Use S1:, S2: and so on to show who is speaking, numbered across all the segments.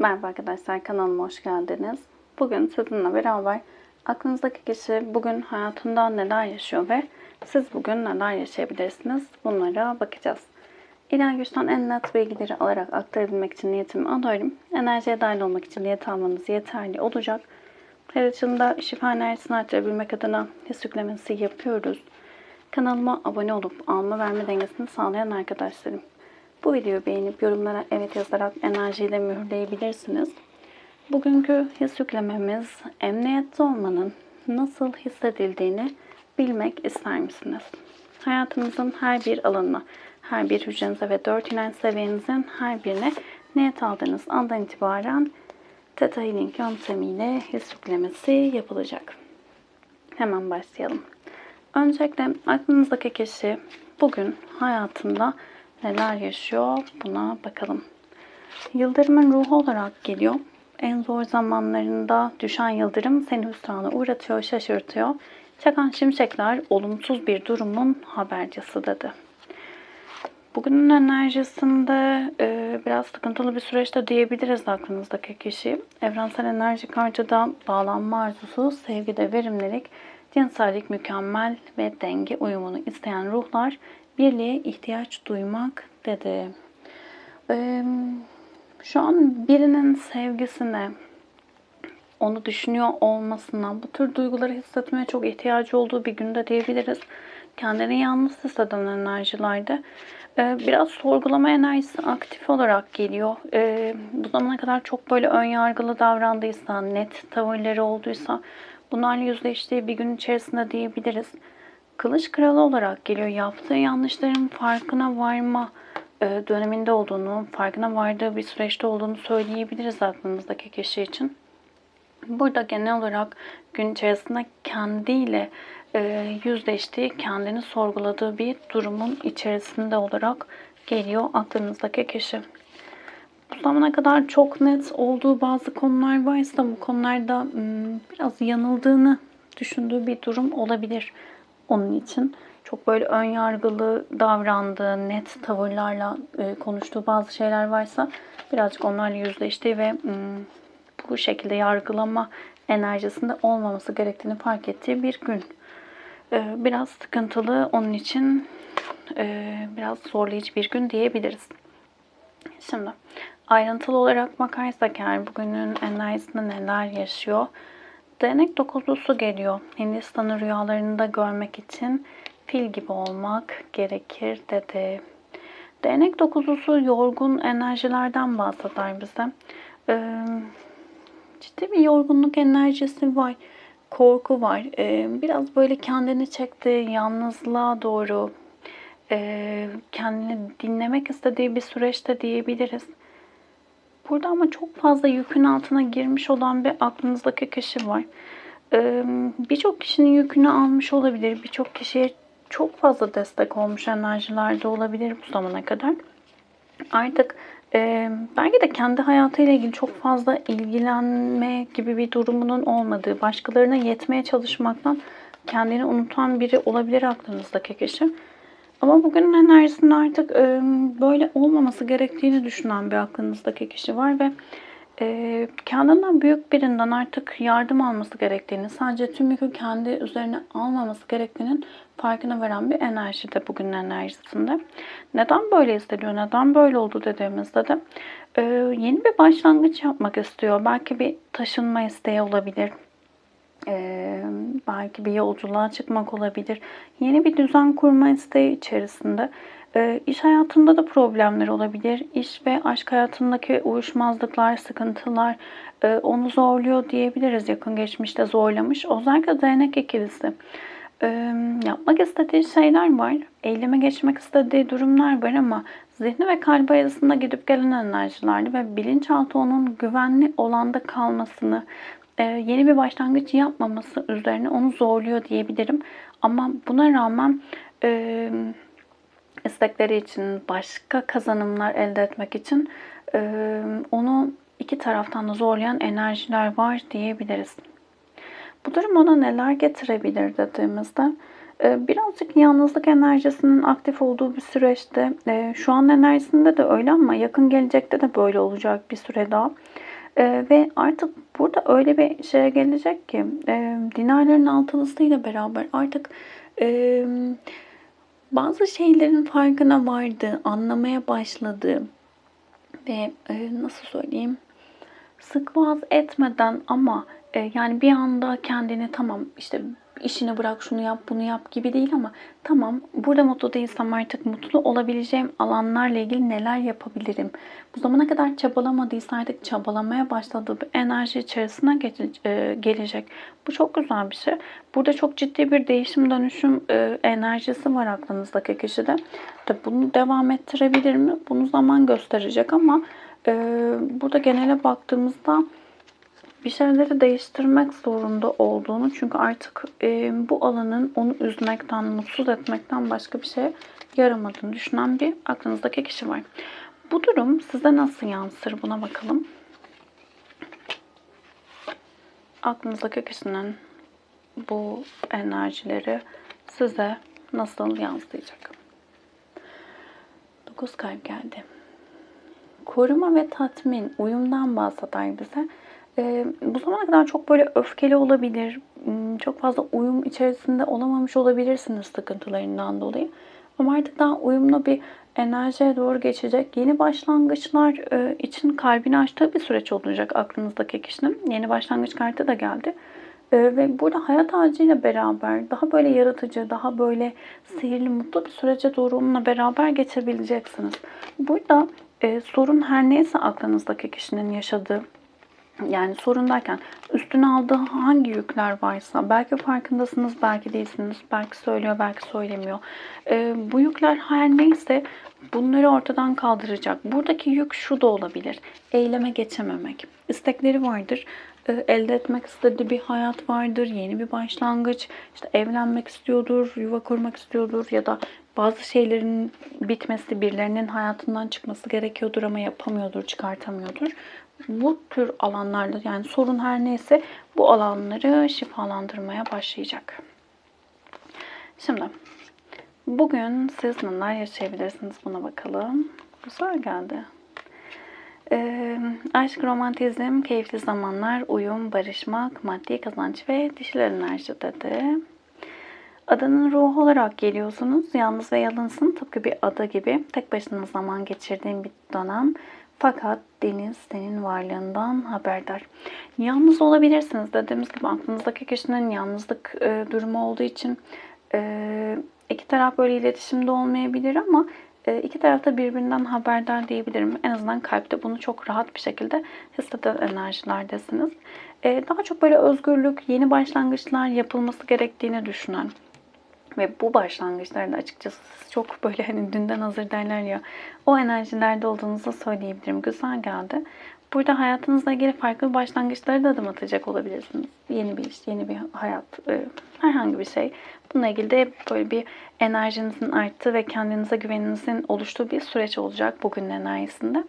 S1: Merhaba arkadaşlar kanalıma hoş geldiniz. Bugün sizinle beraber aklınızdaki kişi bugün hayatında neler yaşıyor ve siz bugün neler yaşayabilirsiniz bunlara bakacağız. İlahi güçten en net bilgileri alarak aktarabilmek için niyetimi alıyorum. Enerjiye dahil olmak için niyet almanız yeterli olacak. Her açımda şifa enerjisini artırabilmek adına his yüklemesi yapıyoruz. Kanalıma abone olup alma verme dengesini sağlayan arkadaşlarım. Bu videoyu beğenip yorumlara evet yazarak enerjiyle mühürleyebilirsiniz. Bugünkü his yüklememiz emniyette olmanın nasıl hissedildiğini bilmek ister misiniz? Hayatınızın her bir alanına, her bir hücrenize ve dört inanç seviyenizin her birine niyet aldığınız andan itibaren Theta Healing yöntemiyle his yüklemesi yapılacak. Hemen başlayalım. Öncelikle aklınızdaki kişi bugün hayatında neler yaşıyor buna bakalım. Yıldırımın ruhu olarak geliyor. En zor zamanlarında düşen yıldırım seni hüsrana uğratıyor, şaşırtıyor. Çakan şimşekler olumsuz bir durumun habercisi dedi. Bugünün enerjisinde e, biraz sıkıntılı bir süreçte diyebiliriz aklınızdaki kişi. Evrensel enerji kartıda bağlanma arzusu, sevgide verimlilik, cinsellik mükemmel ve denge uyumunu isteyen ruhlar birliğe ihtiyaç duymak dedi. Ee, şu an birinin sevgisine, onu düşünüyor olmasına, bu tür duyguları hissetmeye çok ihtiyacı olduğu bir günde diyebiliriz. Kendini yalnız hisseden enerjilerde ee, biraz sorgulama enerjisi aktif olarak geliyor. Ee, bu zamana kadar çok böyle ön yargılı davrandıysa, net tavırları olduysa bunlarla yüzleştiği bir gün içerisinde diyebiliriz. Kılıç kralı olarak geliyor. Yaptığı yanlışların farkına varma e, döneminde olduğunu, farkına vardığı bir süreçte olduğunu söyleyebiliriz aklımızdaki kişi için. Burada genel olarak gün içerisinde kendiyle e, yüzleştiği, kendini sorguladığı bir durumun içerisinde olarak geliyor aklınızdaki kişi. Bu zamana kadar çok net olduğu bazı konular varsa bu konularda hmm, biraz yanıldığını düşündüğü bir durum olabilir onun için. Çok böyle ön yargılı davrandığı, net tavırlarla e, konuştuğu bazı şeyler varsa birazcık onlarla yüzleştiği ve bu şekilde yargılama enerjisinde olmaması gerektiğini fark ettiği bir gün. E, biraz sıkıntılı onun için e, biraz zorlayıcı bir gün diyebiliriz. Şimdi ayrıntılı olarak bakarsak eğer bugünün enerjisinde neler yaşıyor? Değnek dokuzlusu geliyor. Hindistan'ı rüyalarında görmek için fil gibi olmak gerekir dedi. Değnek dokuzlusu yorgun enerjilerden bahseder bize. Ee, ciddi bir yorgunluk enerjisi var. Korku var. Ee, biraz böyle kendini çekti. Yalnızlığa doğru e, kendini dinlemek istediği bir süreçte diyebiliriz. Burada ama çok fazla yükün altına girmiş olan bir aklınızdaki kişi var. Ee, birçok kişinin yükünü almış olabilir. Birçok kişiye çok fazla destek olmuş enerjilerde olabilir bu zamana kadar. Artık belki de kendi hayatıyla ilgili çok fazla ilgilenme gibi bir durumunun olmadığı, başkalarına yetmeye çalışmaktan kendini unutan biri olabilir aklınızdaki kişi. Ama bugünün enerjisinde artık e, böyle olmaması gerektiğini düşünen bir aklınızdaki kişi var ve e, kendinden büyük birinden artık yardım alması gerektiğini, sadece tüm yükü kendi üzerine almaması gerektiğinin farkına veren bir enerji de bugünün enerjisinde. Neden böyle hissediyor, neden böyle oldu dediğimizde de e, yeni bir başlangıç yapmak istiyor. Belki bir taşınma isteği olabilir belki bir yolculuğa çıkmak olabilir. Yeni bir düzen kurma isteği içerisinde. İş hayatında da problemler olabilir. İş ve aşk hayatındaki uyuşmazlıklar, sıkıntılar onu zorluyor diyebiliriz. Yakın geçmişte zorlamış. Özellikle değnek ikilisi. Yapmak istediği şeyler var. Eyleme geçmek istediği durumlar var ama zihni ve kalbi arasında gidip gelen enerjilerdi ve bilinçaltı onun güvenli olanda kalmasını, yeni bir başlangıç yapmaması üzerine onu zorluyor diyebilirim. Ama buna rağmen e, istekleri için, başka kazanımlar elde etmek için e, onu iki taraftan da zorlayan enerjiler var diyebiliriz. Bu durum ona neler getirebilir dediğimizde E, birazcık yalnızlık enerjisinin aktif olduğu bir süreçte. E, şu an enerjisinde de öyle ama yakın gelecekte de böyle olacak bir süre daha. E, ve artık burada öyle bir şeye gelecek ki e, dinarların altılısıyla beraber artık e, bazı şeylerin farkına vardı, anlamaya başladı ve e, nasıl söyleyeyim sık vaz etmeden ama e, yani bir anda kendini tamam işte işini bırak şunu yap bunu yap gibi değil ama tamam burada mutlu değilsem artık mutlu olabileceğim alanlarla ilgili neler yapabilirim? Bu zamana kadar çabalamadıysa artık çabalamaya başladığı bir enerji içerisine e, gelecek. Bu çok güzel bir şey. Burada çok ciddi bir değişim dönüşüm e, enerjisi var aklınızdaki kişide. Tabi bunu devam ettirebilir mi? Bunu zaman gösterecek ama e, burada genele baktığımızda bir şeyleri değiştirmek zorunda olduğunu çünkü artık e, bu alanın onu üzmekten, mutsuz etmekten başka bir şey yaramadığını düşünen bir aklınızdaki kişi var. Bu durum size nasıl yansır buna bakalım. Aklınızdaki kişinin bu enerjileri size nasıl yansıyacak? 9 kalp geldi. Koruma ve tatmin, uyumdan bahseder bize. Ee, bu zamana kadar çok böyle öfkeli olabilir, hmm, çok fazla uyum içerisinde olamamış olabilirsiniz sıkıntılarından dolayı. Ama artık daha uyumlu bir enerjiye doğru geçecek. Yeni başlangıçlar e, için kalbini açtığı bir süreç olacak aklınızdaki kişinin. Yeni başlangıç kartı da geldi. E, ve burada hayat ağacıyla beraber daha böyle yaratıcı, daha böyle sihirli, mutlu bir sürece doğru onunla beraber geçebileceksiniz. Burada e, sorun her neyse aklınızdaki kişinin yaşadığı yani sorun derken üstüne aldığı hangi yükler varsa belki farkındasınız belki değilsiniz belki söylüyor belki söylemiyor. Ee, bu yükler her neyse bunları ortadan kaldıracak. Buradaki yük şu da olabilir. Eyleme geçememek. İstekleri vardır. Elde etmek istediği bir hayat vardır. Yeni bir başlangıç. İşte evlenmek istiyordur, yuva kurmak istiyordur ya da bazı şeylerin bitmesi, birilerinin hayatından çıkması gerekiyordur ama yapamıyordur, çıkartamıyordur bu tür alanlarda yani sorun her neyse bu alanları şifalandırmaya başlayacak. Şimdi bugün siz neler yaşayabilirsiniz buna bakalım. Güzel geldi. Ee, aşk, romantizm, keyifli zamanlar, uyum, barışmak, maddi kazanç ve dişil enerji dedi. Adanın ruhu olarak geliyorsunuz. Yalnız ve yalınsın. Tıpkı bir ada gibi. Tek başına zaman geçirdiğim bir dönem. Fakat deniz senin varlığından haberdar. Yalnız olabilirsiniz. Dediğimiz gibi aklınızdaki kişinin yalnızlık e, durumu olduğu için e, iki taraf böyle iletişimde olmayabilir ama e, iki tarafta birbirinden haberdar diyebilirim. En azından kalpte bunu çok rahat bir şekilde hisseden enerjilerdesiniz. E, daha çok böyle özgürlük, yeni başlangıçlar yapılması gerektiğini düşünen, ve bu başlangıçlarda açıkçası çok böyle hani dünden hazır derler ya o enerjilerde olduğunuzu söyleyebilirim. Güzel geldi. Burada hayatınızla ilgili farklı başlangıçları da adım atacak olabilirsiniz. Yeni bir iş, yeni bir hayat, e, herhangi bir şey. Bununla ilgili de böyle bir enerjinizin arttığı ve kendinize güveninizin oluştuğu bir süreç olacak bugünün enerjisinde.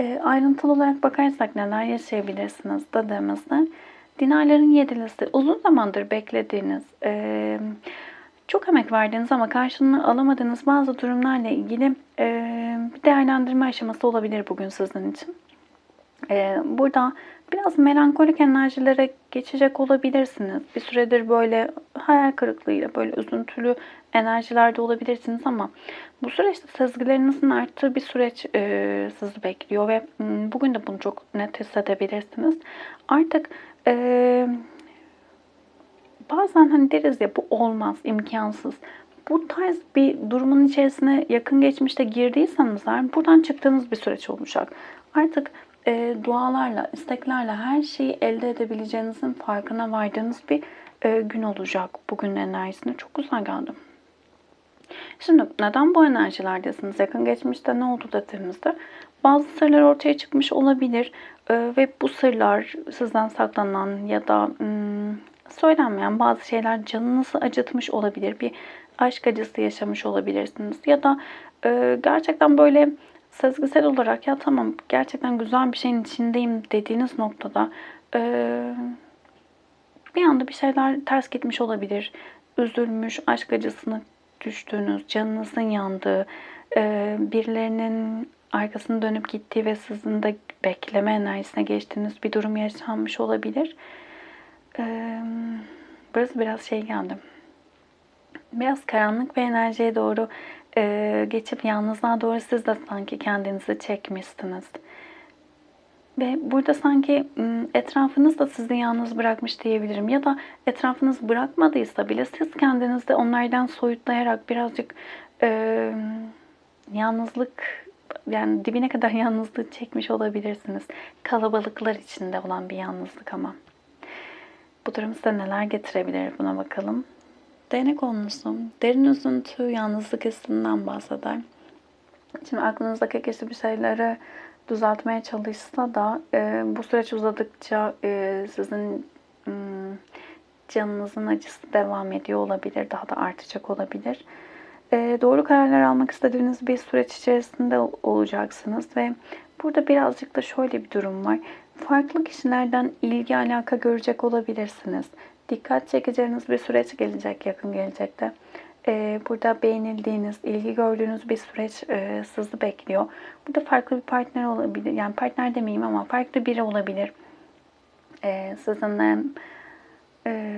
S1: E, ayrıntılı olarak bakarsak neler yaşayabilirsiniz dediğimizde dinarların yedilisi uzun zamandır beklediğiniz, e, çok emek verdiğiniz ama karşılığını alamadığınız bazı durumlarla ilgili bir değerlendirme aşaması olabilir bugün sizin için. Burada biraz melankolik enerjilere geçecek olabilirsiniz. Bir süredir böyle hayal kırıklığıyla, böyle üzüntülü enerjilerde olabilirsiniz ama bu süreçte sezgilerinizin arttığı bir süreç e, sizi bekliyor ve bugün de bunu çok net hissedebilirsiniz. Artık e, bazen hani deriz ya bu olmaz, imkansız. Bu tarz bir durumun içerisine yakın geçmişte girdiyseniz buradan çıktığınız bir süreç olacak. Artık e, dualarla, isteklerle her şeyi elde edebileceğinizin farkına vardığınız bir e, gün olacak bugünün enerjisinde. Çok güzel geldi. Şimdi neden bu enerjilerdesiniz? Yakın geçmişte ne oldu dediğimizde bazı sırlar ortaya çıkmış olabilir e, ve bu sırlar sizden saklanan ya da söylenmeyen bazı şeyler canınızı acıtmış olabilir. Bir aşk acısı yaşamış olabilirsiniz. Ya da e, gerçekten böyle sezgisel olarak ya tamam gerçekten güzel bir şeyin içindeyim dediğiniz noktada e, bir anda bir şeyler ters gitmiş olabilir. üzülmüş, aşk acısına düştüğünüz, canınızın yandığı, e, birilerinin arkasını dönüp gittiği ve sizin de bekleme enerjisine geçtiğiniz bir durum yaşanmış olabilir. E, burası biraz şey geldi. Biraz karanlık bir enerjiye doğru e, geçip yalnızlığa doğru siz de sanki kendinizi çekmişsiniz. Ve burada sanki etrafınız da sizi yalnız bırakmış diyebilirim. Ya da etrafınız bırakmadıysa bile siz kendinizde onlardan soyutlayarak birazcık e, yalnızlık yani dibine kadar yalnızlık çekmiş olabilirsiniz. Kalabalıklar içinde olan bir yalnızlık ama. Bu durum size neler getirebilir buna bakalım. Değnek olmuşsun. Derin üzüntü, yalnızlık hissinden bahseder. Şimdi aklınızdaki kişi bir şeyleri düzeltmeye çalışsa da e, bu süreç uzadıkça e, sizin e, canınızın acısı devam ediyor olabilir. Daha da artacak olabilir. E, doğru kararlar almak istediğiniz bir süreç içerisinde olacaksınız ve burada birazcık da şöyle bir durum var. Farklı kişilerden ilgi alaka görecek olabilirsiniz. Dikkat çekeceğiniz bir süreç gelecek yakın gelecekte. Ee, burada beğenildiğiniz, ilgi gördüğünüz bir süreç e, sizi bekliyor. Burada farklı bir partner olabilir. Yani partner demeyeyim ama farklı biri olabilir. Ee, sizinle e,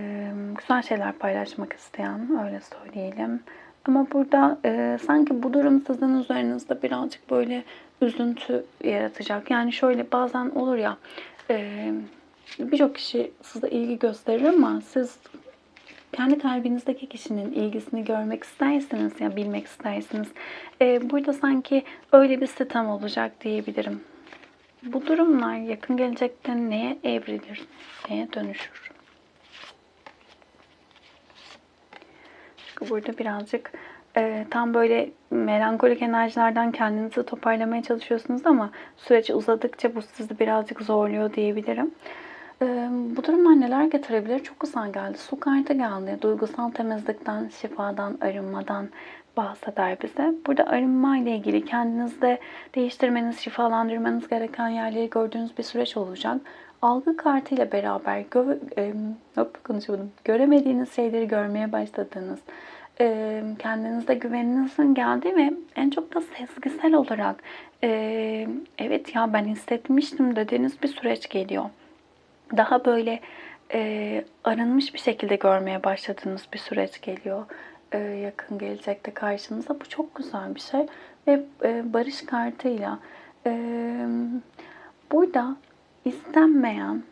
S1: güzel şeyler paylaşmak isteyen, öyle söyleyelim. Ama burada e, sanki bu durum sizin üzerinizde birazcık böyle üzüntü yaratacak. Yani şöyle bazen olur ya e, birçok kişi size ilgi gösterir ama siz kendi kalbinizdeki kişinin ilgisini görmek istersiniz ya bilmek istersiniz. Ee, burada sanki öyle bir sitem olacak diyebilirim. Bu durumlar yakın gelecekte neye evrilir, neye dönüşür? Çünkü burada birazcık e, tam böyle melankolik enerjilerden kendinizi toparlamaya çalışıyorsunuz ama süreç uzadıkça bu sizi birazcık zorluyor diyebilirim. Ee, bu durumlar neler getirebilir? Çok güzel geldi. Su kartı geldi. Duygusal temizlikten, şifadan, arınmadan bahseder bize. Burada arınma ile ilgili kendinizde değiştirmeniz, şifalandırmanız gereken yerleri gördüğünüz bir süreç olacak. Algı kartı ile beraber gö e, hop, konuşamadım. göremediğiniz şeyleri görmeye başladığınız, e, kendinizde güveninizin geldiği ve en çok da sezgisel olarak e, evet ya ben hissetmiştim dediğiniz bir süreç geliyor daha böyle e, arınmış bir şekilde görmeye başladığınız bir süreç geliyor e, yakın gelecekte karşınıza. Bu çok güzel bir şey ve e, barış kartıyla e, burada istenmeyen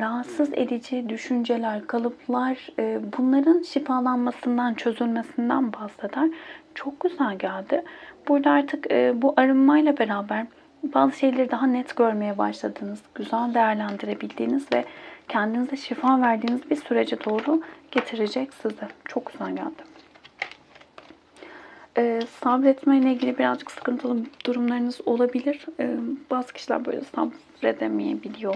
S1: rahatsız edici düşünceler, kalıplar e, bunların şifalanmasından, çözülmesinden bahseder. Çok güzel geldi. Burada artık e, bu arınmayla beraber bazı şeyleri daha net görmeye başladığınız, güzel değerlendirebildiğiniz ve kendinize şifa verdiğiniz bir sürece doğru getirecek sizi. Çok güzel geldi. Ee, sabretme ile ilgili birazcık sıkıntılı durumlarınız olabilir. Ee, bazı kişiler böyle sabredemeyebiliyor.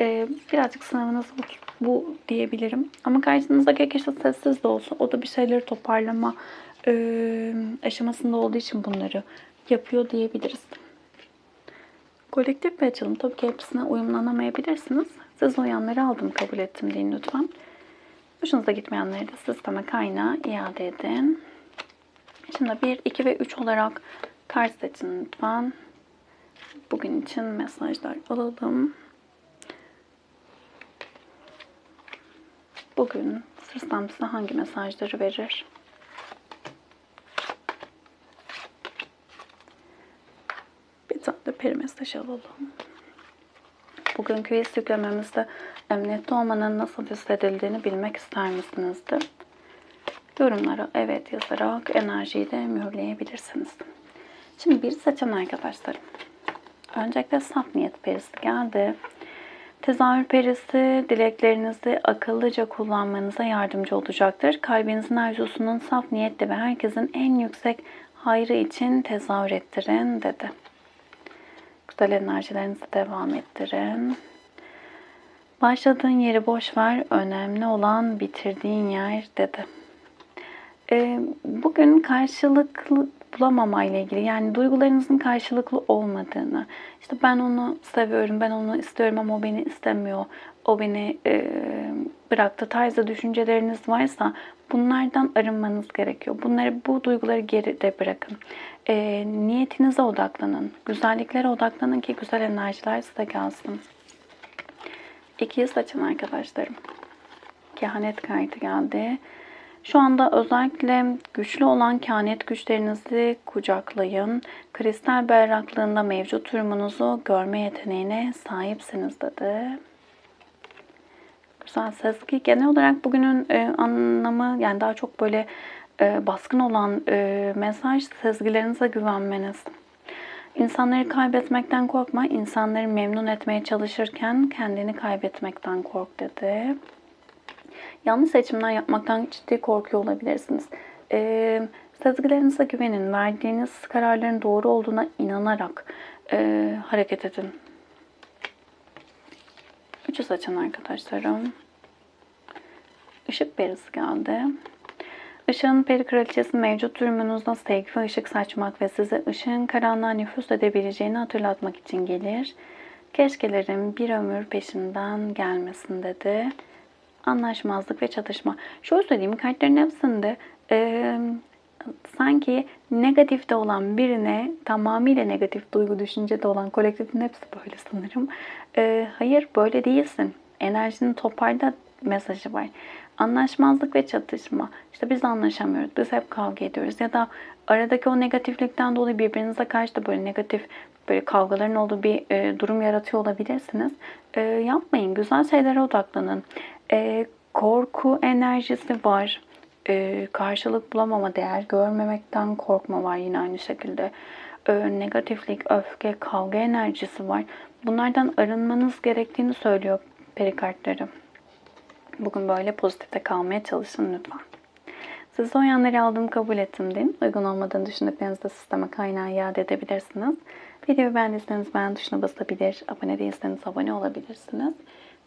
S1: Ee, birazcık sınavınız bu, bu diyebilirim. Ama karşınızdaki kişi sessiz de olsa o da bir şeyleri toparlama e, aşamasında olduğu için bunları yapıyor diyebiliriz. Kolektif bir açılım. Tabii ki hepsine uyumlanamayabilirsiniz. Siz uyanları aldım kabul ettim deyin lütfen. Hoşunuza gitmeyenleri de sisteme kaynağı iade edin. Şimdi 1, 2 ve 3 olarak kart seçin lütfen. Bugün için mesajlar alalım. Bugün sistem size hangi mesajları verir? Bir tane de peri mesaj alalım. Bugünkü his yüklememizde emniyette olmanın nasıl hissedildiğini bilmek ister misinizdir? Yorumlara evet yazarak enerjiyi de mühürleyebilirsiniz. Şimdi bir seçen arkadaşlarım. Öncelikle saf niyet perisi geldi. Tezahür perisi dileklerinizi akıllıca kullanmanıza yardımcı olacaktır. Kalbinizin arzusunun saf niyetli ve herkesin en yüksek hayrı için tezahür ettirin dedi. Güzel enerjilerinizi devam ettirin. Başladığın yeri boş ver, önemli olan bitirdiğin yer dedi. Ee, bugün karşılıklı bulamama ile ilgili yani duygularınızın karşılıklı olmadığını, işte ben onu seviyorum, ben onu istiyorum ama o beni istemiyor, o beni e, bıraktı tarzı düşünceleriniz varsa Bunlardan arınmanız gerekiyor. Bunları, bu duyguları geride bırakın. E, niyetinize odaklanın. Güzelliklere odaklanın ki güzel enerjiler size gelsin. İkiyi saçın arkadaşlarım. Kehanet kartı geldi. Şu anda özellikle güçlü olan kehanet güçlerinizi kucaklayın. Kristal berraklığında mevcut durumunuzu görme yeteneğine sahipsiniz dedi. Güzel sezgi. Genel olarak bugünün e, anlamı yani daha çok böyle e, baskın olan e, mesaj sezgilerinize güvenmeniz. İnsanları kaybetmekten korkma, insanları memnun etmeye çalışırken kendini kaybetmekten kork dedi. Yanlış seçimler yapmaktan ciddi korkuyor olabilirsiniz. Ee, sezgilerinize güvenin, verdiğiniz kararların doğru olduğuna inanarak e, hareket edin. Üçü saçın arkadaşlarım. Işık perisi geldi. Işığın peri kraliçesi mevcut durumunuzda sevgi ve ışık saçmak ve size ışığın karanlığa nüfus edebileceğini hatırlatmak için gelir. Keşkelerin bir ömür peşinden gelmesin dedi. Anlaşmazlık ve çatışma. Şöyle söyleyeyim kartların hepsinde e, sanki negatifte olan birine tamamıyla negatif duygu düşüncede olan kolektifin hepsi böyle sanırım. E, hayır böyle değilsin. Enerjinin toparla mesajı var. Anlaşmazlık ve çatışma. İşte biz anlaşamıyoruz. Biz hep kavga ediyoruz. Ya da aradaki o negatiflikten dolayı birbirinize karşı da böyle negatif böyle kavgaların olduğu bir e, durum yaratıyor olabilirsiniz. E, yapmayın. Güzel şeylere odaklanın. E, korku enerjisi var. E, karşılık bulamama, değer görmemekten korkma var yine aynı şekilde. E, negatiflik, öfke, kavga enerjisi var. Bunlardan arınmanız gerektiğini söylüyor perikartları. Bugün böyle pozitifte kalmaya çalışın lütfen. Siz o yanları aldım kabul ettim deyin. Uygun olmadığını düşündüklerinizi de sisteme kaynağı iade edebilirsiniz. Videoyu beğendiyseniz beğen tuşuna basabilir. Abone değilseniz abone olabilirsiniz.